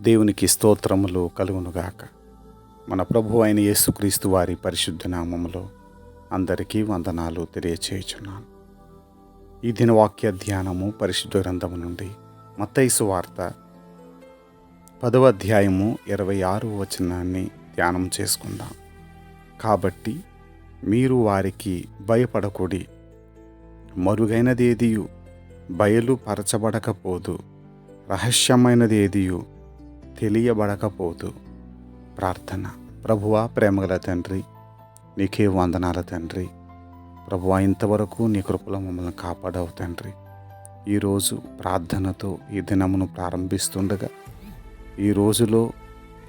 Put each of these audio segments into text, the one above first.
దేవునికి స్తోత్రములు కలుగునుగాక. మన ప్రభు అయిన యేసుక్రీస్తు వారి పరిశుద్ధ నామములో అందరికీ వందనాలు తెలియచేయుచున్నాను. ఈ దినవాక్య ధ్యానము పరిశుద్ధ గ్రంథము నుండి మత్తైసు వార్త పదవ అధ్యాయము ఇరవై ఆరు వచనాన్ని ధ్యానం చేసుకుందాం. కాబట్టి మీరు వారికి భయపడకుడి. మరుగైనదేదియు బయలుపరచబడకపోదు రహస్యమైనదేదియు తెలియబడకపోదు ప్రార్థన. ప్రభువా ప్రేమగల తండ్రి నీకే వందనాల తండ్రి. ప్రభువా ఇంతవరకు నీ కృపలో మమ్మల్ని కాపాడవు తండ్రి. ఈరోజు ప్రార్థనతో ఈ దినమును ప్రారంభిస్తుండగా ఈ రోజులో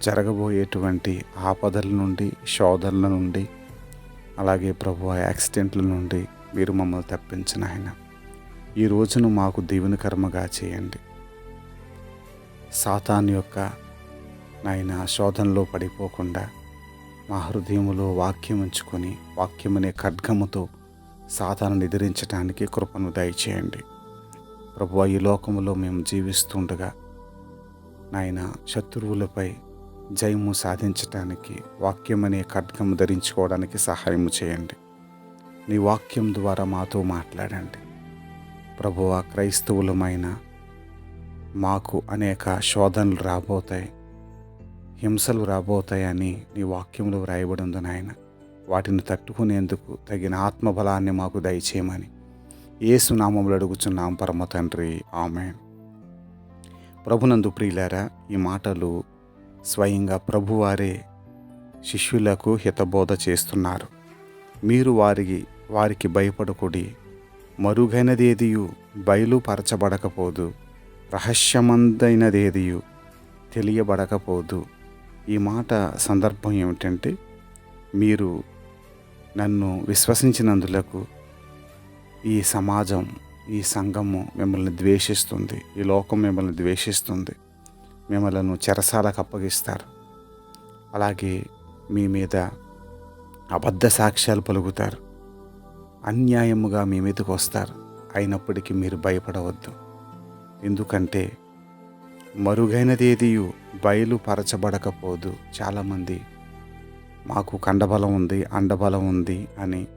జరగబోయేటువంటి ఆపదల నుండి శోధనల నుండి అలాగే ప్రభు యాక్సిడెంట్ల నుండి మీరు మమ్మల్ని తప్పించిన ఆయన. ఈ రోజును మాకు దీవెనకర్మగా చేయండి. సాతాన్ యొక్క నాయన శోధనలో పడిపోకుండా మా హృదయములో వాక్యం ఉంచుకొని వాక్యం అనే ఖడ్గముతో సాధారణ నిద్రించడానికి కృపను దయచేయండి. ప్రభు ఈ లోకములో మేము జీవిస్తుండగా నాయన శత్రువులపై జయము సాధించటానికి వాక్యం అనే ఖడ్గము ధరించుకోవడానికి సహాయం చేయండి. నీ వాక్యం ద్వారా మాతో మాట్లాడండి. ప్రభువ క్రైస్తవులమైన మాకు అనేక శోధనలు రాబోతాయి. హింసలు రాబోతాయని నీ వాక్యంలో వ్రాయబడి ఉంది నాయన. వాటిని తట్టుకునేందుకు తగిన ఆత్మబలాన్ని మాకు దయచేయమని. ఏసునామములు అడుగుచున్నాం పరమ తండ్రి. ఆమె ప్రభునందు ప్రియులారా ఈ మాటలు స్వయంగా ప్రభువారే శిష్యులకు హితబోధ చేస్తున్నారు. మీరు వారికి వారికి భయపడకుడి. మరుగైనదేదియు బయలుపరచబడకపోదు. రహస్యమందైనదేదియు తెలియబడకపోదు. ఈ మాట సందర్భం ఏమిటంటే మీరు నన్ను విశ్వసించినందులకు ఈ సమాజం ఈ సంఘము మిమ్మల్ని ద్వేషిస్తుంది ఈ లోకం మిమ్మల్ని ద్వేషిస్తుంది మిమ్మల్ని చెరసాలకు అప్పగిస్తారు. అలాగే మీ మీద అబద్ధ సాక్ష్యాలు పలుకుతారు. అన్యాయముగా మీ మీదకు వస్తారు. అయినప్పటికీ మీరు భయపడవద్దు. ఎందుకంటే మరుగైనదేదియు బయలుపరచబడకపోదు. చాలామంది మాకు కండబలం ఉంది అండబలం ఉంది అని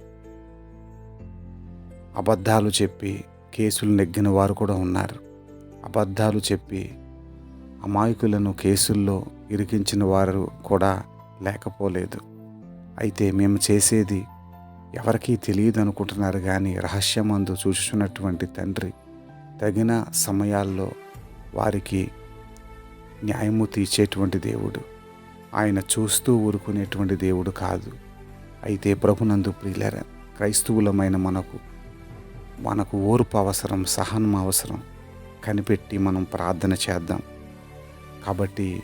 అబద్ధాలు చెప్పి కేసులు నెగ్గిన వారు కూడా ఉన్నారు. అబద్ధాలు చెప్పి అమాయకులను కేసుల్లో ఇరికించిన వారు కూడా లేకపోలేదు. అయితే మేము చేసేది ఎవరికీ తెలియదు అనుకుంటున్నారు కానీ రహస్యమందు చూచుచున్నటువంటి తండ్రి తగిన సమయాల్లో వారికి న్యాయము తీర్చేటువంటి దేవుడు. ఆయన చూస్తూ ఊరుకునేటువంటి దేవుడు కాదు. అయితే ప్రభునందు ప్రియులర క్రైస్తవులమైన మనకు మనకు ఓర్పు అవసరం సహనం అవసరం కనిపెట్టి మనం ప్రార్థన చేద్దాం. కాబట్టి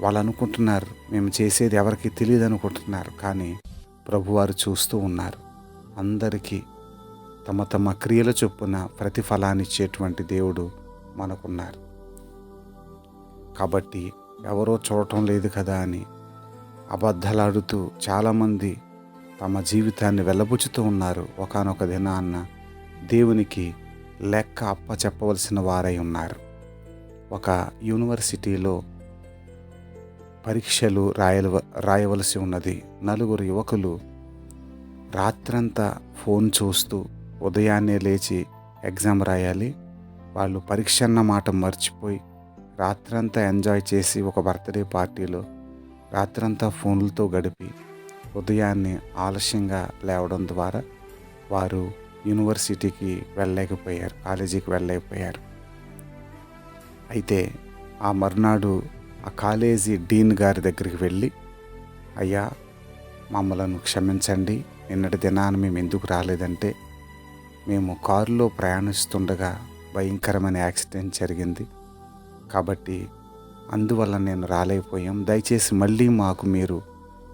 వాళ్ళు అనుకుంటున్నారు మేము చేసేది ఎవరికి తెలియదు అనుకుంటున్నారు కానీ ప్రభువారు చూస్తూ ఉన్నారు. అందరికీ తమ తమ క్రియల చొప్పున ప్రతిఫలాన్ని ఇచ్చేటువంటి దేవుడు మనకున్నారు. కాబట్టి ఎవరో చూడటం లేదు కదా అని అబద్ధలాడుతూ చాలామంది తమ జీవితాన్ని వెళ్ళబుచ్చుతూ ఉన్నారు. ఒకనొక దినాన్న దేవునికి లెక్క అప్ప చెప్పవలసిన వారై ఉన్నారు. ఒక యూనివర్సిటీలో పరీక్షలు రాయల రాయవలసి ఉన్నది. నలుగురు యువకులు రాత్రంతా ఫోన్ చూస్తూ ఉదయాన్నే లేచి ఎగ్జామ్ రాయాలి. వాళ్ళు పరీక్ష అన్న మాట మర్చిపోయి రాత్రంతా ఎంజాయ్ చేసి ఒక బర్త్డే పార్టీలో రాత్రంతా ఫోన్లతో గడిపి ఉదయాన్నే ఆలస్యంగా లేవడం ద్వారా వారు యూనివర్సిటీకి వెళ్ళలేకపోయారు కాలేజీకి వెళ్ళలేకపోయారు. అయితే ఆ మర్నాడు ఆ కాలేజీ డీన్ గారి దగ్గరికి వెళ్ళి అయ్యా మమ్మలను క్షమించండి నిన్నటి దినాన మేము ఎందుకు రాలేదంటే మేము కారులో ప్రయాణిస్తుండగా భయంకరమైన యాక్సిడెంట్ జరిగింది. కాబట్టి అందువల్ల నేను రాలేకపోయాం. దయచేసి మళ్ళీ మాకు మీరు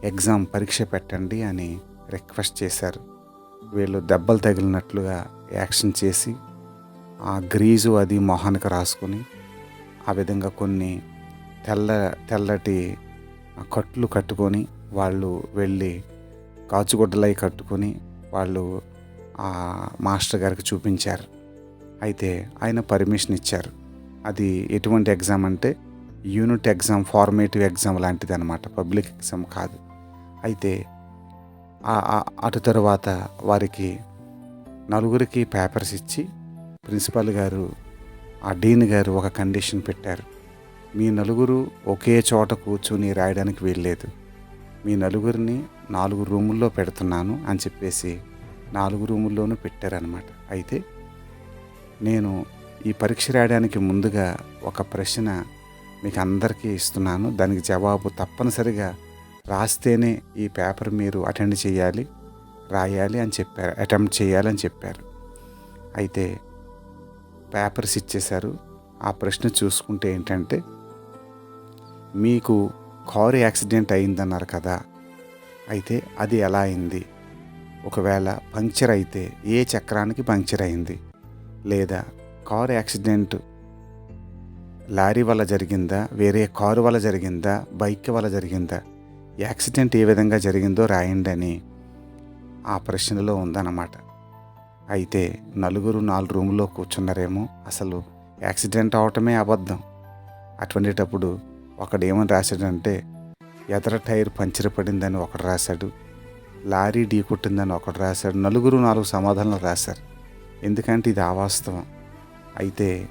ఎగ్జామ్ పరీక్ష పెట్టండి అని రిక్వెస్ట్ చేశారు. వీళ్ళు దెబ్బలు తగిలినట్లుగా యాక్షన్ చేసి ఆ గ్రీజు అది మొహానికి రాసుకొని ఆ విధంగా కొన్ని తెల్ల తెల్లటి కట్లు కట్టుకొని వాళ్ళు వెళ్ళి కాచుగుడ్డలై కట్టుకొని వాళ్ళు ఆ మాస్టర్ గారికి చూపించారు. అయితే ఆయన పర్మిషన్ ఇచ్చారు. అది ఎటువంటి ఎగ్జామ్ అంటే యూనిట్ ఎగ్జామ్ ఫార్మేటివ్ ఎగ్జామ్ లాంటిది అనమాట పబ్లిక్ ఎగ్జామ్ కాదు. అయితే అటు తర్వాత వారికి నలుగురికి పేపర్స్ ఇచ్చి ప్రిన్సిపల్ గారు ఆ డీన్ గారు ఒక కండిషన్ పెట్టారు. మీ నలుగురు ఒకే చోట కూర్చుని రాయడానికి వీల్లేదు. మీ నలుగురిని నాలుగు రూముల్లో పెడుతున్నాను అని చెప్పేసి నాలుగు రూముల్లోనూ పెట్టారనమాట అయితే నేను ఈ పరీక్ష రాయడానికి ముందుగా ఒక ప్రశ్న మీకు అందరికీ ఇస్తున్నాను. దానికి జవాబు తప్పనిసరిగా రాస్తేనే ఈ పేపర్ మీరు అటెండ్ చేయాలి రాయాలి అని చెప్పారు అటెంప్ట్ చేయాలని చెప్పారు. అయితే పేపర్స్ ఇచ్చేశారు. ఆ ప్రశ్న చూసుకుంటే ఏంటంటే మీకు కారు యాక్సిడెంట్ అయిందన్నారు కదా అయితే అది ఎలా అయింది? ఒకవేళ పంక్చర్ అయితే ఏ చక్రానికి పంక్చర్ అయింది? లేదా కారు యాక్సిడెంట్ లారీ వల్ల జరిగిందా వేరే కారు వల్ల జరిగిందా బైక్ వల్ల జరిగిందా యాక్సిడెంట్ ఏ విధంగా జరిగిందో రాయండి అని ఆ ప్రశ్నలో ఉందన్నమాట. అయితే నలుగురు నాలుగు రూములో కూర్చున్నారేమో అసలు యాక్సిడెంట్ అవటమే అబద్ధం. అటువంటిటప్పుడు ఒకడేమని రాశాడంటే ఎదర టైర్ పంచర్ పడిందని ఒకడు రాశాడు లారీ ఢీ కొట్టిందని ఒకడు రాశాడు నలుగురు నాలుగు సమాధానాలు రాశారు. ఎందుకంటే ఇది అవాస్తవం. అయితే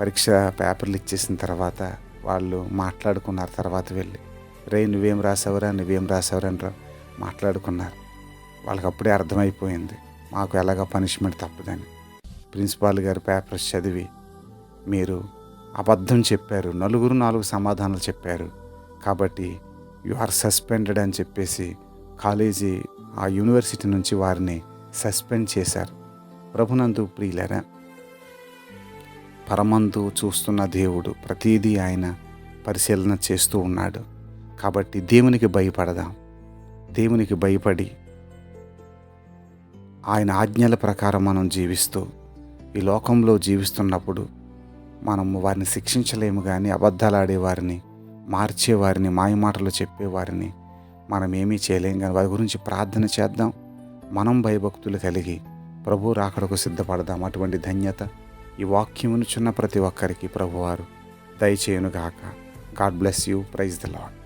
పరీక్ష పేపర్లు ఇచ్చేసిన తర్వాత వాళ్ళు మాట్లాడుకున్నారు తర్వాత వెళ్ళి. రే నువ్వేం రాసావురా? నువ్వేం రాసావురా? అని మాట్లాడుకున్నారు. వాళ్ళకి అప్పుడే అర్థమైపోయింది. మాకు ఎలాగ పనిష్మెంట్ తప్పదని. ప్రిన్సిపాల్ గారు పేపర్స్ చదివి మీరు అబద్ధం చెప్పారు. నలుగురు నాలుగు సమాధానాలు చెప్పారు. కాబట్టి యు ఆర్ సస్పెండెడ్ అని చెప్పేసి కాలేజీ ఆ యూనివర్సిటీ నుంచి వారిని సస్పెండ్ చేశారు. ప్రభునందు ప్రియులరా పరమందు చూస్తున్న దేవుడు ప్రతిదీ ఆయన పరిశీలన చేస్తూ ఉన్నాడు. కాబట్టి దేవునికి భయపడదాం. దేవునికి భయపడి ఆయన ఆజ్ఞల ప్రకారం మనం జీవిస్తూ ఈ లోకంలో జీవిస్తున్నప్పుడు మనము వారిని శిక్షించలేము కానీ అబద్ధాలాడేవారిని మార్చేవారిని మాయమాటలు చెప్పేవారిని మనం ఏమీ చేయలేం కానీ వారి గురించి ప్రార్థన చేద్దాం. మనం భయభక్తులు కలిగి ప్రభు రాకడకు సిద్ధపడదాం. అటువంటి ధన్యత ఈ వాక్యమును చున్న ప్రతి ఒక్కరికి ప్రభువారు దయచేయునుగాక. God bless you praise the Lord